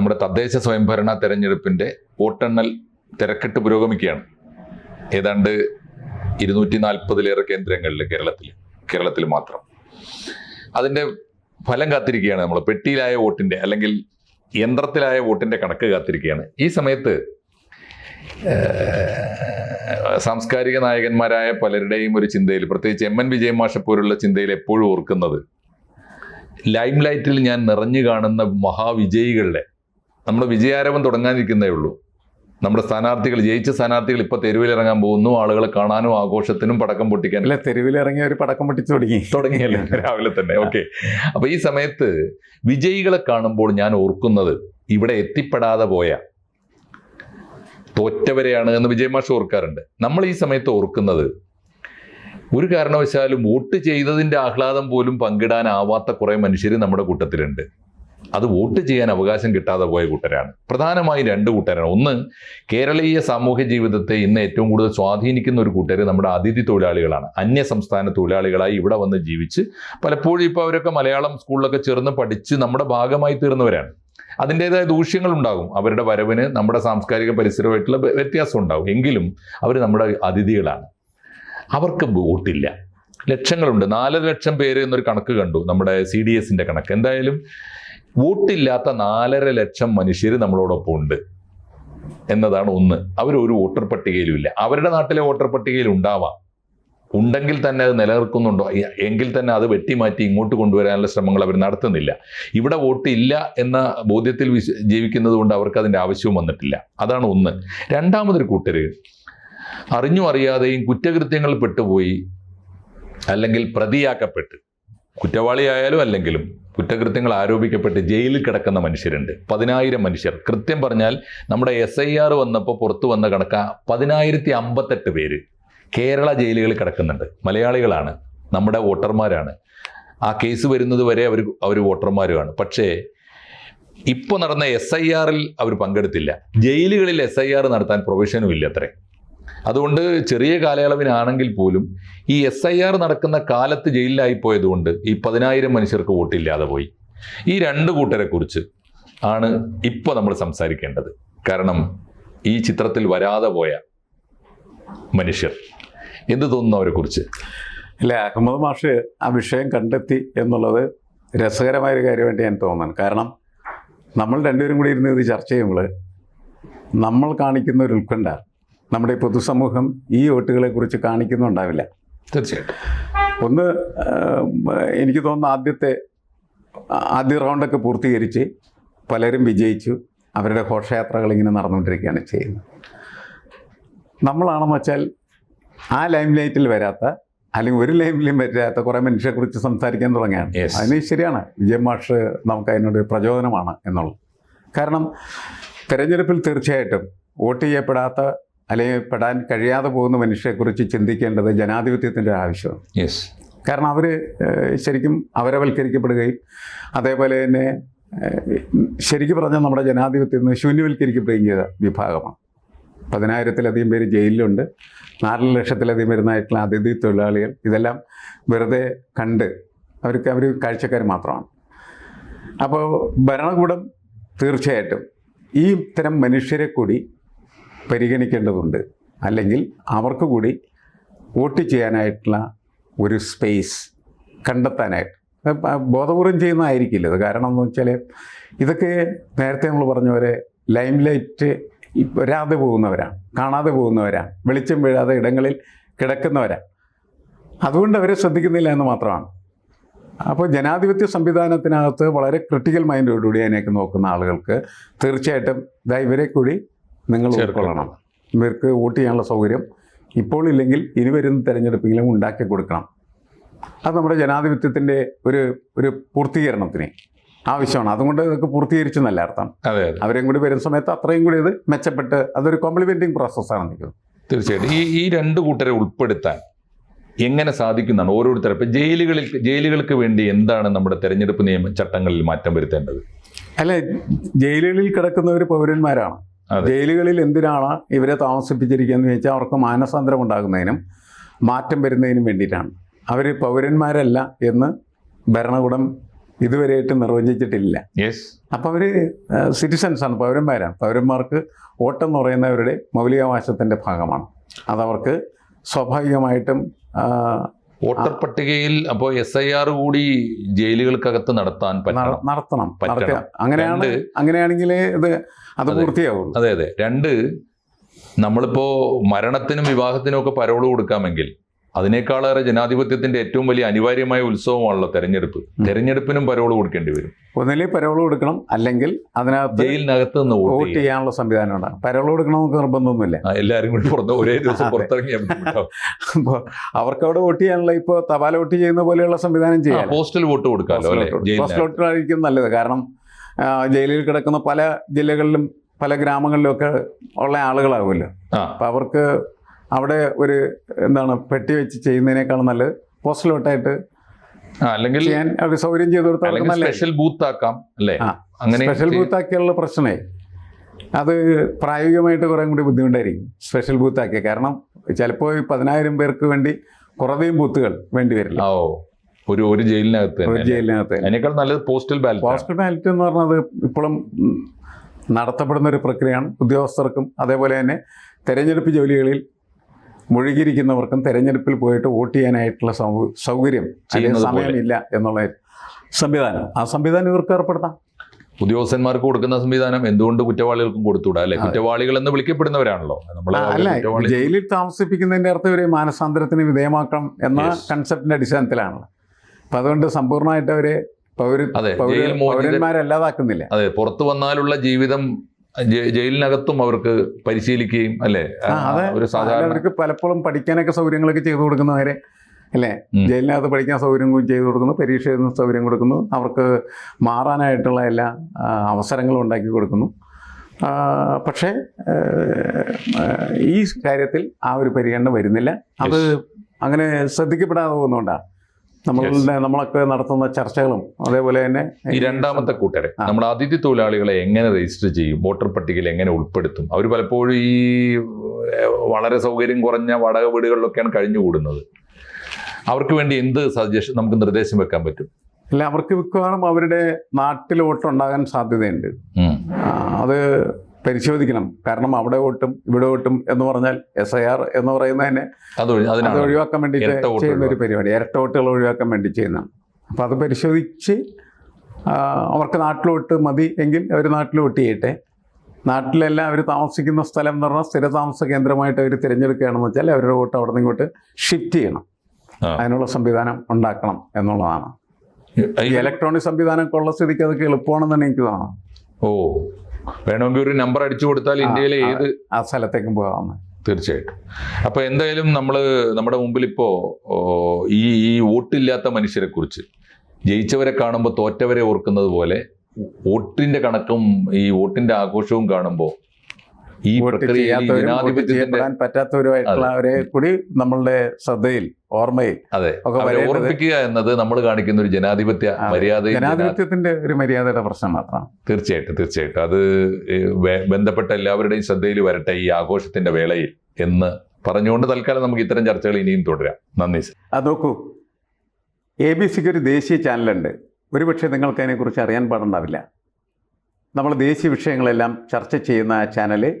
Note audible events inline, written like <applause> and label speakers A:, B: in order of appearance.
A: നമ്മുടെ തദ്ദേശ സ്വയംഭരണ തെരഞ്ഞെടുപ്പിന്റെ വോട്ടെണ്ണൽ തിരക്കിട്ട് പുരോഗമിക്കുകയാണ്. ഏതാണ്ട് ഇരുന്നൂറ്റി നാൽപ്പതിലേറെ കേന്ദ്രങ്ങളിൽ കേരളത്തിൽ കേരളത്തിൽ മാത്രം. അതിന്റെ ഫലം കാത്തിരിക്കുകയാണ് നമ്മൾ പെട്ടിയിലായ വോട്ടിന്റെ അല്ലെങ്കിൽ യന്ത്രത്തിലായ വോട്ടിന്റെ കണക്ക് കാത്തിരിക്കുകയാണ്. ഈ സമയത്ത് സാംസ്കാരിക നായകന്മാരായ പലരുടെയും ഒരു ചിന്തയിൽ പ്രത്യേകിച്ച് എം എൻ വിജയൻ മാഷ പോലുള്ള ചിന്തയിൽ എപ്പോഴും ഓർക്കുന്നത് ലൈം ലൈറ്റിൽ ഞാൻ നിറഞ്ഞു കാണുന്ന മഹാവിജയികളുടെ നമ്മുടെ വിജയാരവം തുടങ്ങാനിരിക്കുന്നേ ഉള്ളൂ. നമ്മുടെ സ്ഥാനാർത്ഥികൾ ജയിച്ച സ്ഥാനാർത്ഥികൾ ഇപ്പൊ തെരുവിലിറങ്ങാൻ പോകുന്നു. ആളുകളെ കാണാനും ആഘോഷത്തിനും പടക്കം പൊട്ടിക്കാൻ
B: അല്ല തെരുവിലിറങ്ങി ഒരു പടക്കം പൊട്ടിച്ചു തുടങ്ങി.
A: തുടങ്ങിയല്ലേ? രാവിലെ തന്നെ. ഓക്കെ. അപ്പൊ ഈ സമയത്ത് വിജയികളെ കാണുമ്പോൾ ഞാൻ ഓർക്കുന്നത് ഇവിടെ എത്തിപ്പെടാതെ പോയ തോറ്റവരെയാണ് എന്ന് വിജയമാഷ് ഓർക്കാറുണ്ട്. നമ്മൾ ഈ സമയത്ത് ഓർക്കുന്നത് ഒരു കാരണവശാലും വോട്ട് ചെയ്തതിന്റെ ആഹ്ലാദം പോലും പങ്കിടാനാവാത്ത കുറേ മനുഷ്യർ നമ്മുടെ കൂട്ടത്തിലുണ്ട്. അത് വോട്ട് ചെയ്യാൻ അവകാശം കിട്ടാതെ പോയ കൂട്ടരാണ്. പ്രധാനമായും രണ്ട് കൂട്ടരാണ്. ഒന്ന് കേരളീയ സാമൂഹ്യ ജീവിതത്തെ ഇന്ന് ഏറ്റവും കൂടുതൽ സ്വാധീനിക്കുന്ന ഒരു കൂട്ടർ നമ്മുടെ അതിഥി തൊഴിലാളികളാണ്. അന്യ സംസ്ഥാന തൊഴിലാളികളായി ഇവിടെ വന്ന് ജീവിച്ച് പലപ്പോഴും ഇപ്പോൾ അവരൊക്കെ മലയാളം സ്കൂളിലൊക്കെ ചേർന്ന് പഠിച്ച് നമ്മുടെ ഭാഗമായി തീർന്നവരാണ്. അതിന്റെതായ ദൂഷ്യങ്ങൾ ഉണ്ടാകും. അവരുടെ വരവിന് നമ്മുടെ സാംസ്കാരിക പരിസരമായിട്ടുള്ള വ്യ- വ്യത്യാസം ഉണ്ടാകും. എങ്കിലും അവർ നമ്മുടെ അതിഥികളാണ്. അവർക്ക് വോട്ടില്ല. ലക്ഷങ്ങളുണ്ട്. നാല് ലക്ഷം പേര് എന്നൊരു കണക്ക് കണ്ടു നമ്മുടെ സി ഡി എസിന്റെ കണക്ക്. എന്തായാലും വോട്ടില്ലാത്ത നാലര ലക്ഷം മനുഷ്യർ നമ്മളോടൊപ്പം ഉണ്ട് എന്നതാണ് ഒന്ന്. അവരൊരു വോട്ടർ പട്ടികയിലും ഇല്ല. അവരുടെ നാട്ടിലെ വോട്ടർ പട്ടികയിൽ ഉണ്ടാവാം. ഉണ്ടെങ്കിൽ തന്നെ അത് നിലനിർക്കുന്നുണ്ടോ എങ്കിൽ തന്നെ അത് വെട്ടിമാറ്റി ഇങ്ങോട്ട് കൊണ്ടുവരാനുള്ള ശ്രമങ്ങൾ അവർ നടത്തുന്നില്ല. ഇവിടെ വോട്ട് ഇല്ല എന്ന ബോധ്യത്തിൽ വിശ ജീവിക്കുന്നത് കൊണ്ട് അവർക്ക് അതിന്റെ ആവശ്യവും വന്നിട്ടില്ല. അതാണ് ഒന്ന്. രണ്ടാമതൊരു കൂട്ടർ അറിഞ്ഞും അറിയാതെയും കുറ്റകൃത്യങ്ങൾ പെട്ടുപോയി അല്ലെങ്കിൽ പ്രതിയാക്കപ്പെട്ട് കുറ്റവാളിയായാലും അല്ലെങ്കിലും കുറ്റകൃത്യങ്ങൾ ആരോപിക്കപ്പെട്ട് ജയിലിൽ കിടക്കുന്ന മനുഷ്യരുണ്ട്. പതിനായിരം മനുഷ്യർ. കൃത്യം പറഞ്ഞാൽ നമ്മുടെ എസ് ഐ ആർ വന്നപ്പോൾ പുറത്തു വന്ന കണക്ക പതിനായിരത്തി അമ്പത്തെട്ട് പേര് കേരള ജയിലുകളിൽ കിടക്കുന്നുണ്ട്. മലയാളികളാണ്. നമ്മുടെ വോട്ടർമാരാണ്. ആ കേസ് വരുന്നത് വരെ അവർ അവർ വോട്ടർമാരുമാണ്. പക്ഷേ ഇപ്പോൾ നടന്ന എസ് ഐ ആറിൽ അവർ പങ്കെടുത്തില്ല. ജയിലുകളിൽ എസ് ഐ ആർ നടത്താൻ പ്രൊവിഷനും ഇല്ല അത്രേ. അതുകൊണ്ട് ചെറിയ കാലയളവിനാണെങ്കിൽ പോലും ഈ എസ് ഐ ആർ നടക്കുന്ന കാലത്ത് ജയിലിലായി പോയതുകൊണ്ട് ഈ പതിനായിരം മനുഷ്യർക്ക് വോട്ടില്ലാതെ പോയി. ഈ രണ്ട് കൂട്ടരെ കുറിച്ച് ആണ് ഇപ്പോൾ നമ്മൾ സംസാരിക്കേണ്ടത്. കാരണം ഈ ചിത്രത്തിൽ വരാതെ പോയ മനുഷ്യർ. എന്ത് തോന്നുന്നു അവരെ കുറിച്ച്?
B: അല്ല അഹമ്മദ് മാഷ് ആ വിഷയം കണ്ടെത്തി എന്നുള്ളത് രസകരമായ ഒരു കാര്യമായിട്ട് ഞാൻ തോന്നുന്നു. കാരണം നമ്മൾ രണ്ടുപേരും കൂടി ഇരുന്ന് ഇത് ചർച്ച ചെയ്യുമ്പോൾ നമ്മൾ കാണിക്കുന്ന ഒരു ഉത്കണ്ഠ നമ്മുടെ ഈ പൊതുസമൂഹം ഈ വോട്ടുകളെ കുറിച്ച് കാണിക്കുന്നുണ്ടാവില്ല.
A: തീർച്ചയായിട്ടും.
B: ഒന്ന് എനിക്ക് തോന്നുന്നു ആദ്യത്തെ ആദ്യ റൗണ്ടൊക്കെ പൂർത്തീകരിച്ച് പലരും വിജയിച്ചു. അവരുടെ ഘോഷയാത്രകൾ ഇങ്ങനെ നടന്നുകൊണ്ടിരിക്കുകയാണ് ചെയ്യുന്നത്. നമ്മളാണെന്ന് വെച്ചാൽ ആ ലൈം ലൈറ്റിൽ വരാത്ത അല്ലെങ്കിൽ ഒരു ലൈമിലും വരാത്ത കുറേ മനുഷ്യരെക്കുറിച്ച് സംസാരിക്കാൻ തുടങ്ങിയാണ്. അതിന് ശരിയാണ്. വിജയ് മാഷ് നമുക്ക് അതിനൊരു പ്രചോദനമാണ് എന്നുള്ളത്. കാരണം തെരഞ്ഞെടുപ്പിൽ തീർച്ചയായിട്ടും വോട്ട് ചെയ്യപ്പെടാത്ത അല്ലെങ്കിൽ പെടാൻ കഴിയാതെ പോകുന്ന മനുഷ്യരെക്കുറിച്ച് ചിന്തിക്കേണ്ടത് ജനാധിപത്യത്തിന്റെ ആവശ്യമാണ്.
A: യെസ്
B: കാരണം അവർ ശരിക്കും അവരവൽക്കരിക്കപ്പെടുകയും അതേപോലെ തന്നെ ശരിക്കും പറഞ്ഞാൽ നമ്മുടെ ജനാധിപത്യം നിന്ന് ശൂന്യവൽക്കരിക്കപ്പെടുകയും ചെയ്ത വിഭാഗമാണ്. പതിനായിരത്തിലധികം പേര് ജയിലിലുണ്ട്. നാല് ലക്ഷത്തിലധികം വരുന്നതായിട്ടുള്ള അതിഥി തൊഴിലാളികൾ. ഇതെല്ലാം വെറുതെ കണ്ട് അവർക്ക് അവർ കാഴ്ചക്കാർ മാത്രമാണ്. അപ്പോൾ ഭരണകൂടം തീർച്ചയായിട്ടും ഈ ഇത്തരം മനുഷ്യരെ കൂടി പരിഗണിക്കേണ്ടതുണ്ട്. അല്ലെങ്കിൽ അവർക്ക് കൂടി വോട്ട് ചെയ്യാനായിട്ടുള്ള ഒരു സ്പേസ് കണ്ടെത്താനായിട്ട്. ബോധപൂർവം ചെയ്യുന്നതായിരിക്കില്ല. ഇത് കാരണം എന്ന് വെച്ചാൽ ഇതൊക്കെ നേരത്തെ നമ്മൾ പറഞ്ഞ പോലെ ലൈം ലൈറ്റ് വരാതെ പോകുന്നവരാണ് കാണാതെ പോകുന്നവരാണ് വെളിച്ചം വീഴാതെ ഇടങ്ങളിൽ കിടക്കുന്നവരാണ്. അതുകൊണ്ട് അവരെ ശ്രദ്ധിക്കുന്നില്ല എന്ന് മാത്രമാണ്. അപ്പോൾ ജനാധിപത്യ സംവിധാനത്തിനകത്ത് വളരെ ക്രിട്ടിക്കൽ മൈൻഡോടുകൂടി അതിനേക്ക് നോക്കുന്ന ആളുകൾക്ക് തീർച്ചയായിട്ടും ഇതാ ഇവരെ കൂടി നിങ്ങൾ ഉൾക്കൊള്ളണം. ഇവർക്ക് വോട്ട് ചെയ്യാനുള്ള സൗകര്യം ഇപ്പോൾ ഇല്ലെങ്കിൽ ഇനി വരുന്ന തെരഞ്ഞെടുപ്പെങ്കിലും ഉണ്ടാക്കി കൊടുക്കണം. അത് നമ്മുടെ ജനാധിപത്യത്തിന്റെ ഒരു ഒരു പൂർത്തീകരണത്തിന് ആവശ്യമാണ്. അതുകൊണ്ട് ഇതൊക്കെ പൂർത്തീകരിച്ചെന്നല്ല അർത്ഥം.
A: അതെ അതെ.
B: അവരെയും കൂടി വരുന്ന സമയത്ത് അത്രയും കൂടി ഇത് മെച്ചപ്പെട്ട് അതൊരു കോംപ്ലിമെന്റിങ് പ്രോസസ്സാണ് നിൽക്കുന്നത്
A: തീർച്ചയായിട്ടും. ഈ ഈ രണ്ട് കൂട്ടരെ ഉൾപ്പെടുത്താൻ എങ്ങനെ സാധിക്കുന്നതാണ് ഓരോരുത്തരും? ഇപ്പം ജയിലുകളിൽ ജയിലുകൾക്ക് വേണ്ടി എന്താണ് നമ്മുടെ തെരഞ്ഞെടുപ്പ് നിയമ ചട്ടങ്ങളിൽ മാറ്റം വരുത്തേണ്ടത്?
B: അല്ല ജയിലുകളിൽ കിടക്കുന്നവർ പൗരന്മാരാണ്. ജയിലുകളിൽ എന്തിനാണ് ഇവരെ താമസിപ്പിച്ചിരിക്കുകയെന്ന് ചോദിച്ചാൽ അവർക്ക് മാനസാന്തരം ഉണ്ടാകുന്നതിനും മാറ്റം വരുന്നതിനും വേണ്ടിയിട്ടാണ്. അവർ പൗരന്മാരല്ല എന്ന് ഭരണകൂടം ഇതുവരെയായിട്ട് നിർവചിച്ചിട്ടില്ല.
A: യെസ്
B: അപ്പോൾ അവർ സിറ്റിസൻസ് ആണ് പൗരന്മാരാണ്. പൗരന്മാർക്ക് വോട്ടെന്ന് പറയുന്നവരുടെ മൗലികാവകാശത്തിന്റെ ഭാഗമാണ്. അതവർക്ക് സ്വാഭാവികമായിട്ടും
A: വോട്ടർ പട്ടികയിൽ അപ്പോൾ എസ് ഐ ആർ കൂടി ജയിലുകൾക്കകത്ത് നടത്താൻ
B: നട-
A: പറ്റണം.
B: നടത്തണം.
A: പറ്റണം.
B: അങ്ങനെയാണ്
A: രണ്ട്
B: അങ്ങനെയാണെങ്കിലേ ഇത് അത്
A: അതെ.
B: പൂർത്തിയാവുള്ളൂ.
A: അതെ അതെ. രണ്ട് നമ്മളിപ്പോ മരണത്തിനും വിവാഹത്തിനും ഒക്കെ പരോൾ കൊടുക്കാമെങ്കിൽ അതിനേക്കാളേറെ ജനാധിപത്യത്തിന്റെ ഏറ്റവും വലിയ അനിവാര്യമായ ഉത്സവമാണല്ലോ തെരഞ്ഞെടുപ്പ്. തെരഞ്ഞെടുപ്പിനും പരോൾ കൊടുക്കേണ്ടി വരും.
B: ഒന്നിലെ പരോൾ കൊടുക്കണം. അല്ലെങ്കിൽ അതിനകത്ത്
A: ജയിലിനകത്ത് നിന്ന് വോട്ട്
B: ചെയ്യാനുള്ള സംവിധാനം ഉണ്ടാകും പരോൾ കൊടുക്കണം നമുക്ക് നിർബന്ധമൊന്നുമില്ല.
A: ആ, എല്ലാരും കൂടി പുറത്ത് ഒരേ <laughs> ദിവസം. പുറത്തിറങ്ങിയാൽ.
B: അപ്പോൾ അവർക്ക് അവിടെ വോട്ട് ചെയ്യാനുള്ള ഇപ്പോൾ തപാൽ വോട്ട് ചെയ്യുന്ന പോലെയുള്ള സംവിധാനം ചെയ്യാം
A: പോസ്റ്റൽ വോട്ട് കൊടുക്കാമല്ലോ പോസ്റ്റൽ
B: വോട്ടായിരിക്കും നല്ലത്. കാരണം ജയിലിൽ കിടക്കുന്ന പല ജില്ലകളിലും പല ഗ്രാമങ്ങളിലും ഒക്കെ ഉള്ള ആളുകളാവുമല്ലോ. അപ്പം അവർക്ക് അവിടെ ഒരു എന്താണ് പെട്ടി വെച്ച് ചെയ്യുന്നതിനേക്കാളും നല്ലത്
A: പോസ്റ്റലോട്ടായിട്ട് അല്ലെങ്കിൽ
B: ഞാൻ അവർ സൗകര്യം ചെയ്ത് കൊടുത്താൽ
A: സ്പെഷ്യൽ ബൂത്ത് ആക്കാം അല്ലേ? അങ്ങനെ
B: സ്പെഷ്യൽ ബൂത്ത് ആക്കിയുള്ള പ്രശ്നമേ. അത് പ്രായോഗികമായിട്ട് കുറേ കൂടി ബുദ്ധിമുട്ടായിരിക്കും സ്പെഷ്യൽ ബൂത്ത് ആക്കിയ കാരണം ചിലപ്പോൾ ഈ പതിനായിരം പേർക്ക് വേണ്ടി കുറവേയും ബൂത്തുകൾ വേണ്ടി വരില്ല.
A: ഓ ഒരു ഒരു ജയിലിനകത്ത്
B: ഒരു ജയിലിനകത്ത്
A: അതിനേക്കാൾ നല്ലത് പോസ്റ്റൽ ബാലറ്റ്
B: പോസ്റ്റൽ ബാലറ്റ് എന്ന് പറഞ്ഞത് ഇപ്പോഴും നടത്തപ്പെടുന്ന ഒരു പ്രക്രിയയാണ്. ഉദ്യോഗസ്ഥർക്കും അതേപോലെ തന്നെ തെരഞ്ഞെടുപ്പ് ജോലികളിൽ മുഴുകിയിരിക്കുന്നവർക്കും തെരഞ്ഞെടുപ്പിൽ പോയിട്ട് വോട്ട് ചെയ്യാനായിട്ടുള്ള സൗകര്യം അല്ലെങ്കിൽ. സമയമില്ല എന്നുള്ള സംവിധാനം. ആ സംവിധാനം ഇവർക്ക് ഏർപ്പെടുത്താം.
A: ഉദ്യോഗസ്ഥന്മാർക്ക് കൊടുക്കുന്ന സംവിധാനം എന്തുകൊണ്ട് കുറ്റവാളികൾക്കും കൊടുത്തുകൂടാ അല്ലെ. കുറ്റവാളികൾ എന്ന് വിളിക്കപ്പെടുന്നവരാണല്ലോ.
B: അല്ല ജയിലിൽ താമസിപ്പിക്കുന്നതിന്റെ അർത്ഥം ഇവരെ മാനസാന്തരത്തിന് വിധേയമാക്കണം എന്ന കൺസെപ്റ്റിന്റെ അടിസ്ഥാനത്തിലാണല്ലോ അപ്പം അതുകൊണ്ട് സമ്പൂർണമായിട്ട് അവരെ പൗര പൗരന്മാരല്ലാതാക്കുന്നില്ല
A: അതെ പുറത്തു വന്നാലുള്ള ജീവിതം ജയിലിനകത്തും അവർക്ക് പരിശീലിക്കുകയും അല്ലേ? ഒരു സാധാരണ
B: അവർക്ക് പലപ്പോഴും പഠിക്കാനൊക്കെ സൗകര്യങ്ങളൊക്കെ ചെയ്തു കൊടുക്കുന്നവരെ അല്ലേ. ജയിലിനകത്ത് പഠിക്കാൻ സൗകര്യം ചെയ്തു കൊടുക്കുന്നു പരീക്ഷ എഴുതുന്ന സൗകര്യം കൊടുക്കുന്നു അവർക്ക് മാറാനായിട്ടുള്ള എല്ലാ അവസരങ്ങളും ഉണ്ടാക്കി കൊടുക്കുന്നു. പക്ഷേ ഈ കാര്യത്തിൽ ആ ഒരു പരിഗണന വരുന്നില്ല. അത് അങ്ങനെ ശ്രദ്ധിക്കപ്പെടാതെ പോകുന്നതുകൊണ്ടാണ്. നമ്മളുടെ നമ്മളൊക്കെ നടത്തുന്ന ചർച്ചകളും അതേപോലെ തന്നെ
A: ഈ രണ്ടാമത്തെ കൂട്ടരെ നമ്മൾ അതിഥി തൊഴിലാളികളെ എങ്ങനെ രജിസ്റ്റർ ചെയ്യും വോട്ടർ പട്ടികയിൽ എങ്ങനെ ഉൾപ്പെടുത്തും? അവർ പലപ്പോഴും ഈ വളരെ സൗകര്യം കുറഞ്ഞ വാടക വീടുകളിലൊക്കെയാണ് കഴിഞ്ഞു കൂടുന്നത് അവർക്ക് വേണ്ടി എന്ത് സജഷൻ നമുക്ക് നിർദ്ദേശം വെക്കാൻ പറ്റും?
B: അല്ല അവർക്ക് മിക്കവാറും അവരുടെ നാട്ടിൽ വോട്ടുണ്ടാകാൻ സാധ്യതയുണ്ട്. അത് പരിശോധിക്കണം. കാരണം അവിടെ വോട്ടും ഇവിടെ വോട്ടും എന്ന് പറഞ്ഞാൽ എസ് ഐ ആർ എന്ന് പറയുന്നതിനെ
A: അത്
B: ഒഴിവാക്കാൻ
A: വേണ്ടി
B: ചെയ്യുന്ന ഒരു പരിപാടി. ഇരട്ട വോട്ടുകൾ ഒഴിവാക്കാൻ വേണ്ടി ചെയ്യുന്നതാണ് അപ്പോൾ അത് പരിശോധിച്ച് അവർക്ക് നാട്ടിലോട്ട് മതി എങ്കിൽ അവർ നാട്ടിൽ വോട്ട് ചെയ്യട്ടെ. നാട്ടിലെല്ലാം അവർ താമസിക്കുന്ന സ്ഥലം എന്ന് പറഞ്ഞാൽ സ്ഥിര താമസ കേന്ദ്രമായിട്ട് അവർ തിരഞ്ഞെടുക്കുകയാണെന്ന് വെച്ചാൽ അവരുടെ വോട്ട് അവിടെ നിന്ന് ഇങ്ങോട്ട് ഷിഫ്റ്റ് ചെയ്യണം. അതിനുള്ള സംവിധാനം ഉണ്ടാക്കണം എന്നുള്ളതാണ്. ഈ ഇലക്ട്രോണിക് സംവിധാനം ഒക്കെ ഉള്ള സ്ഥിതിക്ക് അതൊക്കെ എളുപ്പമാണെന്നാണ് എനിക്ക് തോന്നുന്നത്
A: ഓ. വേണമെങ്കിൽ ഒരു നമ്പർ അടിച്ചു കൊടുത്താൽ ഇന്ത്യയിലെ. ഏത്
B: ആ സ്ഥലത്തേക്കും പോകാമെന്ന്
A: തീർച്ചയായിട്ടും അപ്പൊ എന്തായാലും നമ്മൾ നമ്മുടെ മുമ്പിൽ ഇപ്പോ ഈ ഈ വോട്ടില്ലാത്ത മനുഷ്യരെ കുറിച്ച് ജയിച്ചവരെ കാണുമ്പോൾ തോറ്റവരെ ഓർക്കുന്നത് പോലെ വോട്ടിന്റെ കണക്കും ഈ വോട്ടിന്റെ ആഘോഷവും കാണുമ്പോൾ ഈ പ്രക്രിയയിൽ ജനാധിപത്യത്തിന്റെ
B: ചെയ്യപ്പെടാൻ പറ്റാത്തവരുമായിട്ടുള്ളവരെ കൂടി നമ്മളുടെ ശ്രദ്ധയിൽ ഓർമ്മയിൽ
A: അതെ. അവരെ ഓർമ്മിപ്പിക്കുക എന്നത് നമ്മൾ കാണിക്കുന്ന ഒരു ജനാധിപത്യ മര്യാദ
B: ജനാധിപത്യത്തിന്റെ ഒരു മര്യാദയുടെ പ്രശ്നം മാത്രമാണ്.
A: തീർച്ചയായിട്ടും തീർച്ചയായിട്ടും. അത് ബന്ധപ്പെട്ട എല്ലാവരുടെയും ശ്രദ്ധയിൽ വരട്ടെ ഈ ആഘോഷത്തിന്റെ വേളയിൽ എന്ന് പറഞ്ഞുകൊണ്ട് തൽക്കാലം നമുക്ക് ഇത്തരം ചർച്ചകൾ ഇനിയും തുടരാം. നന്ദി സർ.
B: അത് നോക്കൂ. എ ബി സിക്ക് ഒരു ദേശീയ ചാനലുണ്ട്. ഒരുപക്ഷെ നിങ്ങൾക്ക് അതിനെക്കുറിച്ച് അറിയാൻ പാടുണ്ടാവില്ല. നമ്മൾ ദേശീയ വിഷയങ്ങളെല്ലാം ചർച്ച ചെയ്യുന്ന ആ ചാനൽ